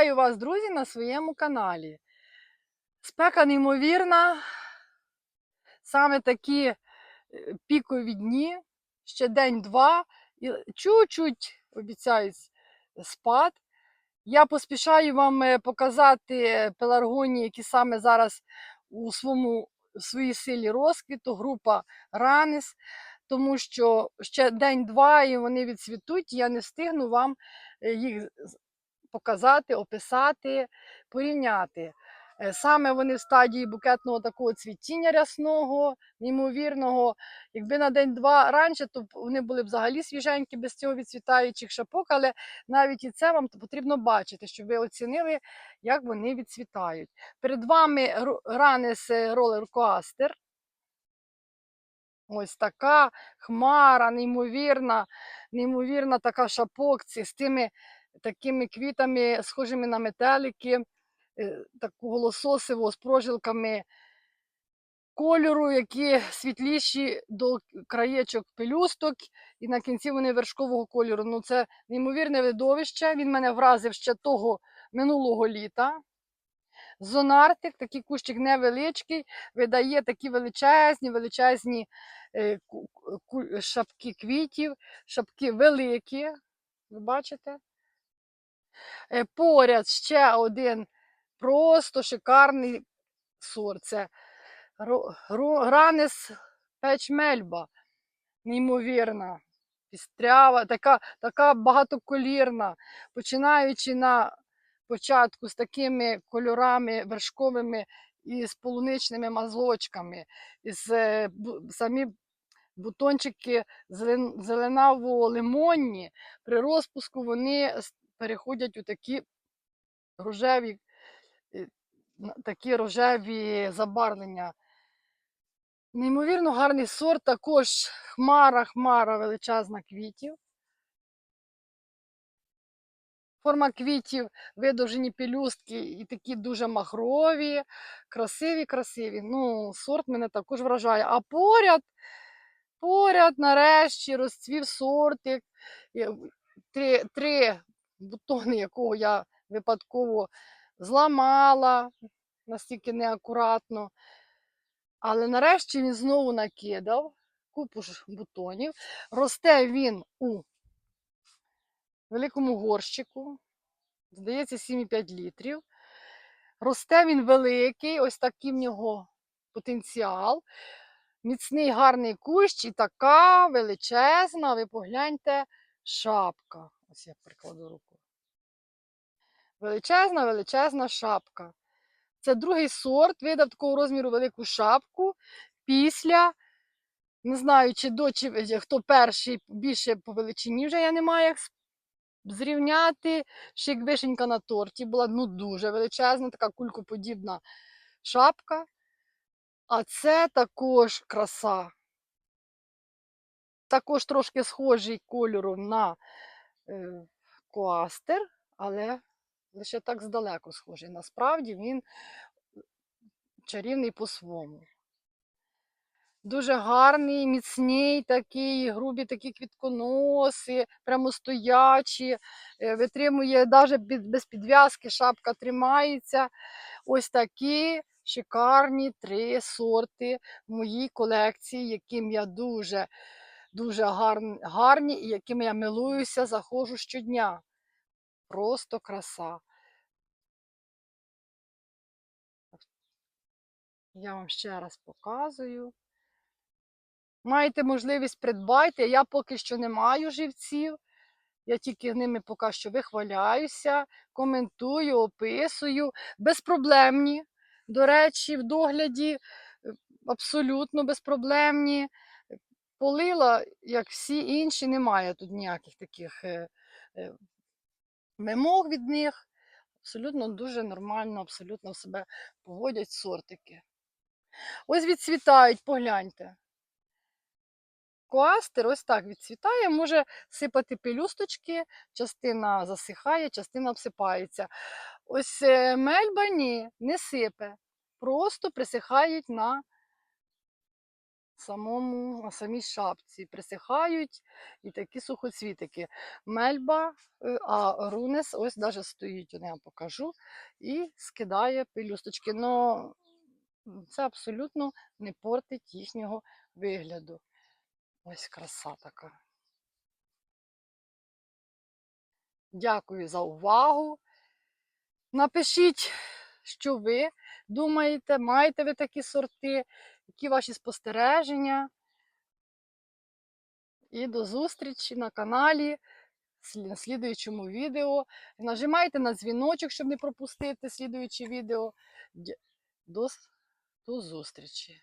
Вітаю вас, друзі, на своєму каналі. Спека неймовірна. Саме такі е, пікові дні, ще день-два, і чуть-чуть обіцяють спад. Я поспішаю вам е, показати пеларгонії, які саме зараз у своєму, в своїй силі розквіту, група Ранис, тому що ще день-два і вони відцвітуть, я не встигну вам е, їх показати, описати, порівняти. Е, Саме вони в стадії букетного такого цвітіння рясного, неймовірного. Якби на день-два раніше, то вони були б взагалі свіженькі, без цього відцвітаючих шапок, але навіть і це вам потрібно бачити, щоб ви оцінили, як вони відцвітають. Перед вами Ранес Coaster. Ось така хмара, неймовірна, неймовірна така шапокці з тими такими квітами, схожими на метелики, е, такого лососивого з прожилками кольору, які світліші до краєчок пелюсток, і на кінці вони вершкового кольору. Ну, це неймовірне видовище. Він мене вразив ще того минулого літа. Зонартик, такий кущик невеличкий, видає такі величезні, величезні е, шапки квітів, шапки великі. Ви бачите? Е, Поряд ще один просто шикарний сорт. Це Гранес печмельба. Неймовірна, пістрява, така, така багатоколірна, починаючи на початку з такими кольорами вершковими і з полуничними мазочками, з, е, самі бутончики зелен- зеленаво-лимонні, при розпуску вони переходять у такі рожеві, е, такі рожеві забарвлення. Неймовірно гарний сорт, також хмара, хмара величезна квітів. Форма квітів, видовжені пелюстки і такі дуже махрові, красиві, красиві. Ну, сорт мене також вражає. А поряд, поряд, нарешті, розцвів сортик. Три, три бутони, якого я випадково зламала, настільки неакуратно. Але нарешті він знову накидав купу ж бутонів. Росте він у великому горщику, здається, 7,5 літрів. Росте він великий, ось такий в нього потенціал. Міцний гарний кущ і така величезна, ви погляньте, шапка. Ось я прикладу руку. Величезна, величезна шапка. Це другий сорт, видав такого розміру велику шапку після. Не знаю, чи до, чи хто перший більше по величині вже я не маю як зрівняти. Ще як вишенька на торті була ну, дуже величезна, така кулькоподібна шапка. А це також краса. Також трошки схожий кольором на е, коастер, але лише так здалеку схожий. Насправді він чарівний по-своєму. Дуже гарний, міцний такий, грубі такі квітконоси, прямостоячі, е, витримує навіть без підв'язки, шапка тримається. Ось такі шикарні три сорти в моїй колекції, яким я дуже, дуже гарні, гарні і якими я милуюся, заходжу щодня. Просто краса. Я вам ще раз показую. Маєте можливість придбайте. Я поки що не маю живців. Я тільки ними поки що вихваляюся, коментую, описую. Безпроблемні. До речі, в догляді е, абсолютно безпроблемні. Полила, як всі інші, немає тут ніяких таких е, е, вимог від них. Абсолютно дуже нормально, абсолютно себе поводять сортики. Ось відцвітають, погляньте. Коастер ось так відцвітає, може сипати пелюсточки, частина засихає, частина обсипається. Ось е, мельба ні, не сипе, просто присихають на самому, самій шапці. Присихають і такі сухоцвітики. Мельба, е, а рунес ось навіть стоїть, я вам покажу, і скидає пелюсточки. Но це абсолютно не портить їхнього вигляду. Ось краса така. Дякую за увагу. Напишіть, що ви думаєте, маєте ви такі сорти, які ваші спостереження. І до зустрічі на каналі, на слідуючому відео. Нажимайте на дзвіночок, щоб не пропустити слідуючі відео. До, до зустрічі!